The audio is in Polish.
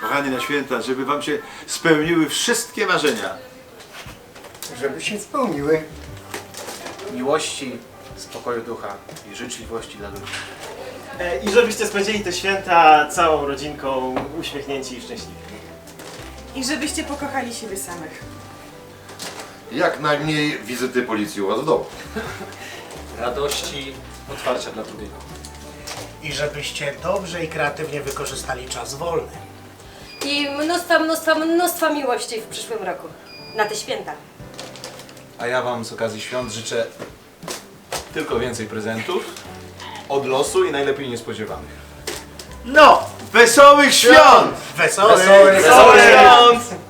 kochani, na święta, żeby wam się spełniły wszystkie marzenia. Żeby się spełniły. Miłości, spokoju ducha i życzliwości dla ludzi. E, I żebyście spędzili te święta całą rodzinką, uśmiechnięci i szczęśliwi. I żebyście pokochali siebie samych. Jak najmniej wizyty policji u was w domu. Radości, otwarcia dla drugiego. I żebyście dobrze i kreatywnie wykorzystali czas wolny. I mnóstwa, mnóstwa, mnóstwa miłości w przyszłym roku. Na te święta. A ja wam z okazji świąt życzę tylko więcej prezentów od losu i najlepiej niespodziewanych. No! Wesołych świąt! Wesołych! Wesołych świąt!